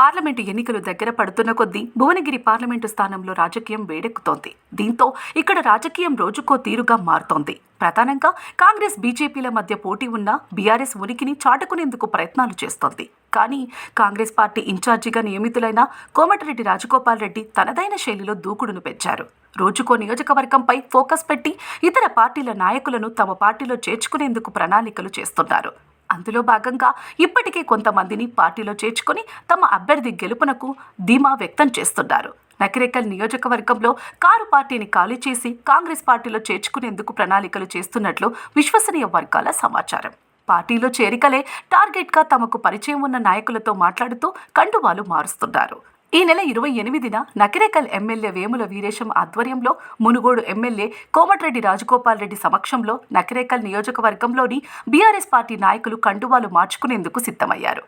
Parliament ఎన్నికలు దగ్గర పడుతున్న కొద్దీ భువనగిరి పార్లమెంటు స్థానంలో రాజకీయం వేడెక్కుతోంది. దీంతో ఇక్కడ రాజకీయం రోజుకో తీరుగా మారుతోంది. ప్రధానంగా కాంగ్రెస్ బీజేపీల మధ్య పోటీ ఉన్న బీఆర్ఎస్ ఉనికిని చాటుకునేందుకు ప్రయత్నాలు చేస్తోంది. కానీ కాంగ్రెస్ పార్టీ ఇన్ఛార్జిగా నియమితులైన కోమటిరెడ్డి రాజగోపాల్ రెడ్డి తనదైన శైలిలో దూకుడును పెంచారు. రోజుకో నియోజకవర్గంపై ఫోకస్ పెట్టి ఇతర పార్టీల నాయకులను తమ పార్టీలో చేర్చుకునేందుకు ప్రణాళికలు చేస్తున్నారు. అందులో భాగంగా ఇప్పటికే కొంతమందిని పార్టీలో చేర్చుకొని తమ అభ్యర్థి గెలుపునకు ధీమా వ్యక్తం చేస్తున్నారు. నకిరేకల్ నియోజకవర్గంలో కారు పార్టీని ఖాళీ చేసి కాంగ్రెస్ పార్టీలో చేర్చుకునేందుకు ప్రణాళికలు చేస్తున్నట్లు విశ్వసనీయ వర్గాల సమాచారం. పార్టీలో చేరికలే టార్గెట్గా తమకు పరిచయం ఉన్న నాయకులతో మాట్లాడుతూ కండువాలు మారుస్తున్నారు. ఈ నెల ఇరవై ఎనిమిదిన నకిరేకల్ ఎమ్మెల్యే వేముల వీరేశం ఆధ్వర్యంలో మునుగోడు ఎమ్మెల్యే కోమటిరెడ్డి రాజగోపాల్ రెడ్డి సమక్షంలో నకిరేకల్ నియోజకవర్గంలోని బీఆర్ఎస్ పార్టీ నాయకులు కండువాలు మార్చుకునేందుకు సిద్ధమయ్యారు.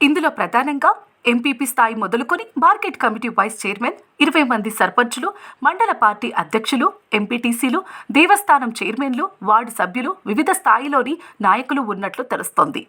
ఇందులో ప్రధానంగా ఎంపీపీ స్థాయి మొదలుకొని మార్కెట్ కమిటీ వైస్ చైర్మన్ ఇరవై మంది సర్పంచులు మండల పార్టీ అధ్యక్షులు ఎంపీటీసీలు దేవస్థానం చైర్మన్లు వార్డు సభ్యులు వివిధ స్థాయిలోని నాయకులు ఉన్నట్లు తెలుస్తోంది.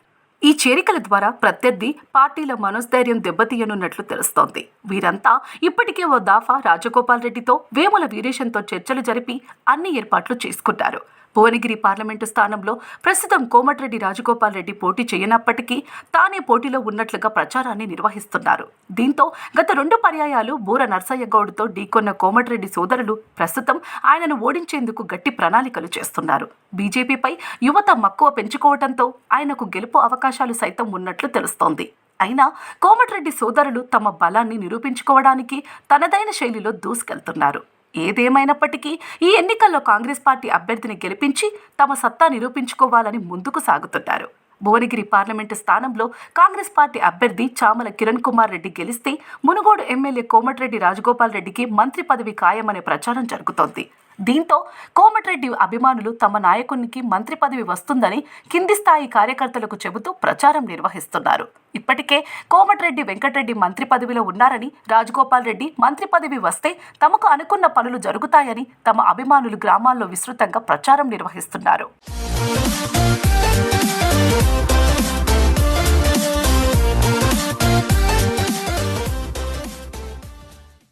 ఈ చేరికల ద్వారా ప్రత్యర్థి పార్టీల మనోస్థైర్యం దెబ్బతీయనున్నట్లు తెలుస్తోంది. వీరంతా ఇప్పటికే ఓ దాఫా రాజగోపాల్ రెడ్డితో వేముల వీరేశంతో చర్చలు జరిపి అన్ని ఏర్పాట్లు చేసుకున్నారు. భువనగిరి పార్లమెంటు స్థానంలో ప్రస్తుతం కోమటిరెడ్డి రాజగోపాల్ రెడ్డి పోటీ చేయనప్పటికీ తానే పోటీలో ఉన్నట్లుగా ప్రచారాన్ని నిర్వహిస్తున్నారు. దీంతో గత రెండు పర్యాయాలు బూర నర్సయ్య గౌడ్తో ఢీకొన్న కోమటిరెడ్డి సోదరులు ప్రస్తుతం ఆయనను ఓడించేందుకు గట్టి ప్రణాళికలు చేస్తున్నారు. బీజేపీపై యువత మక్కువ పెంచుకోవడంతో ఆయనకు గెలుపు అవకాశాలు సైతం ఉన్నట్లు తెలుస్తోంది. అయినా కోమటిరెడ్డి సోదరులు తమ బలాన్ని నిరూపించుకోవడానికి తనదైన శైలిలో దూసుకెళ్తున్నారు. ఏదేమైనప్పటికీ ఈ ఎన్నికల్లో కాంగ్రెస్ పార్టీ అభ్యర్థిని గెలిపించి తమ సత్తా నిరూపించుకోవాలని ముందుకు సాగుతున్నారు. భువనగిరి పార్లమెంటు స్థానంలో కాంగ్రెస్ పార్టీ అభ్యర్థి చామల కిరణ్ కుమార్ రెడ్డి గెలిస్తే మునుగోడు ఎమ్మెల్యే కోమటిరెడ్డి రాజగోపాల్ రెడ్డికి మంత్రి పదవి ఖాయమనే ప్రచారం జరుగుతోంది. దీంతో కోమటిరెడ్డి అభిమానులు తమ నాయకునికి మంత్రి పదవి వస్తుందని కింది స్థాయి కార్యకర్తలకు చెబుతూ ప్రచారం నిర్వహిస్తున్నారు. ఇప్పటికే కోమటిరెడ్డి వెంకటరెడ్డి మంత్రి పదవిలో ఉన్నారని రాజగోపాల్ రెడ్డి మంత్రి పదవి వస్తే తమకు అనుకున్న పనులు జరుగుతాయని తమ అభిమానులు గ్రామాల్లో విస్తృతంగా ప్రచారం నిర్వహిస్తున్నారు.